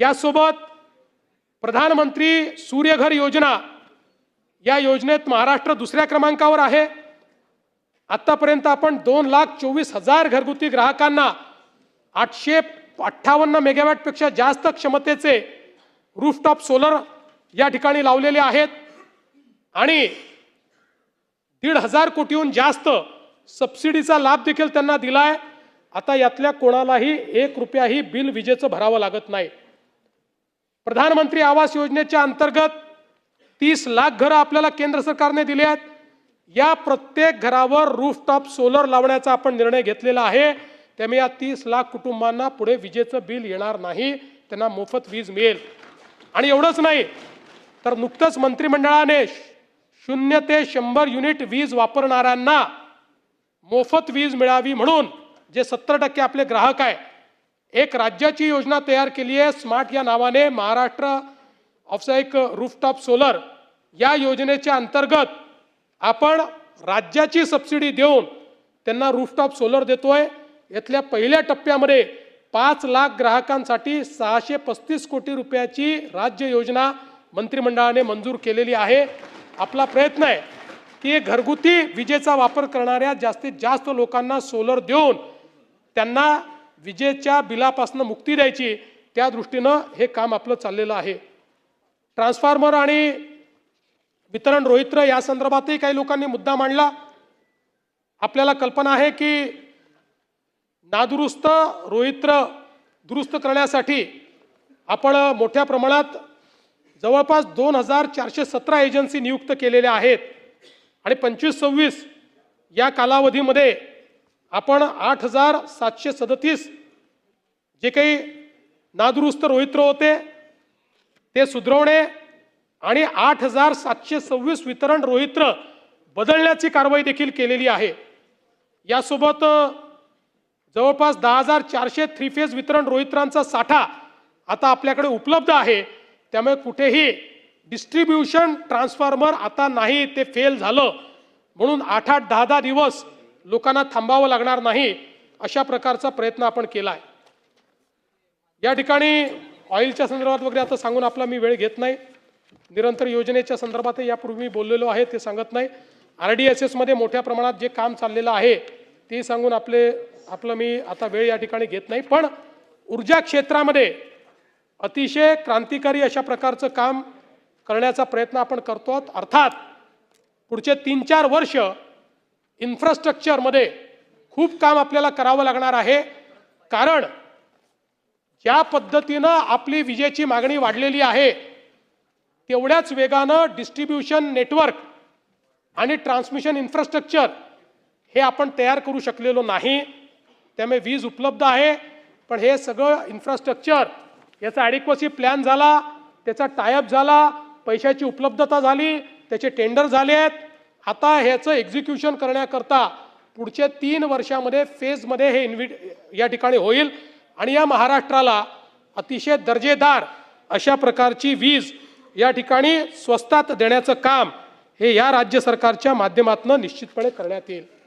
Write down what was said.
यासोबत प्रधानमंत्री सूर्यघर योजना या योजनेत महाराष्ट्र दुसऱ्या क्रमांकावर आहे. आत्तापर्यंत आपण दोन लाख चोवीस हजार घरगुती ग्राहकांना आठशे अठ्ठावन्न मेगावॅटपेक्षा जास्त क्षमतेचे रूफटॉप सोलर या ठिकाणी लावलेले आहेत. आणि दीड हजार कोटीहून जास्त सबसिडीचा लाभ देखील त्यांना दिला आहे आता यातल्या कोणालाही एक रुपयाही बिल विजेचं भरावं लागत नाही. प्रधानमंत्री आवास योजनेच्या अंतर्गत तीस लाख घरं आपल्याला केंद्र सरकारने दिली आहेत. या प्रत्येक घरावर रूफटॉप सोलर लावण्याचा आपण निर्णय घेतलेला आहे. त्यामुळे या तीस लाख कुटुंबांना पुढे विजेचं बिल येणार नाही. त्यांना मोफत वीज मिळेल. आणि एवढंच नाही तर नुकतंच मंत्रिमंडळाने शून्य ते शंभर युनिट वीज वापरणाऱ्यांना मोफत वीज मिळावी म्हणून जे सत्तर टक्के आपले ग्राहक आहे एक राज्याची योजना तयार केली आहे. स्मार्ट या नावाने महाराष्ट्र ऑफसाईक रूफटॉप सोलर या योजनेच्या अंतर्गत आपण राज्याची सबसिडी देऊन त्यांना रूफटॉप सोलर देतोय. यातल्या पहिल्या टप्प्यामध्ये पाच लाख ग्राहकांसाठी सहाशे पस्तीस कोटी रुपयाची राज्य योजना मंत्रिमंडळाने मंजूर केलेली आहे. आपला प्रयत्न आहे की घरगुती विजेचा वापर करणाऱ्या जास्तीत जास्त लोकांना सोलर देऊन त्यांना विजेच्या बिलापासून मुक्ती द्यायची त्या दृष्टीनं हे काम आपलं चाललेलं आहे. ट्रान्सफॉर्मर आणि वितरण रोहित्र या संदर्भातही काही लोकांनी मुद्दा मांडला. आपल्याला कल्पना आहे की नादुरुस्त रोहित्र दुरुस्त करण्यासाठी आपण मोठ्या प्रमाणात जवळपास दोन हजार चारशे सतरा एजन्सी नियुक्त केलेल्या आहेत. आणि पंचवीस सव्वीस या कालावधीमध्ये आपण आठ हजार सातशे सदतीस जे काही नादुरुस्त रोहित्र होते ते सुधरवणे आणि आठ हजार सातशे सव्वीस वितरण रोहित्र बदलण्याची कारवाई देखील केलेली आहे. यासोबत जवळपास दहा हजार चारशे थ्री फेज वितरण रोहित्रांचा साठा आता आपल्याकडे उपलब्ध आहे. त्यामुळे कुठेही डिस्ट्रीब्युशन ट्रान्सफॉर्मर आता नाही ते फेल झालं. म्हणून आठ आठ दहा दहा दिवस लोकांना थांबावं लागणार नाही अशा प्रकारचा प्रयत्न आपण केला आहे या ठिकाणी ऑइलच्या संदर्भात वगैरे आता सांगून आपला मी वेळ घेत नाही. निरंतर योजनेच्या संदर्भातही यापूर्वी मी बोललेलो आहे ते सांगत नाही. आर डी एस एसमध्ये मोठ्या प्रमाणात जे काम चाललेलं आहे ते सांगून आपले आपलं मी आता वेळ या ठिकाणी घेत नाही. पण ऊर्जा क्षेत्रामध्ये अतिशय क्रांतिकारी अशा प्रकारचं काम करण्याचा प्रयत्न आपण करतो आहोत. अर्थात पुढचे तीन चार वर्ष इन्फ्रास्ट्रक्चरमध्ये खूप काम आपल्याला करावं लागणार आहे. कारण ज्या पद्धतीनं आपली विजेची मागणी वाढलेली आहे तेवढ्याच वेगानं डिस्ट्रीब्युशन नेटवर्क आणि ट्रान्समिशन इन्फ्रास्ट्रक्चर हे आपण तयार करू शकलेलो नाही. त्यामुळे वीज उपलब्ध आहे पण हे सगळं इन्फ्रास्ट्रक्चर याचा ॲडिक्वसी प्लॅन झाला त्याचा टायअप झाला पैशाची उपलब्धता झाली त्याचे टेंडर झाले आहेत आता ह्याचं एक्झिक्युशन करण्याकरता पुढच्या तीन वर्षामध्ये फेजमध्ये हे इन्व्हि या ठिकाणी होईल. आणि या महाराष्ट्राला अतिशय दर्जेदार अशा प्रकारची वीज या ठिकाणी स्वस्तात देण्याचं काम हे या राज्य सरकारच्या माध्यमातून निश्चितपणे करण्यात येईल.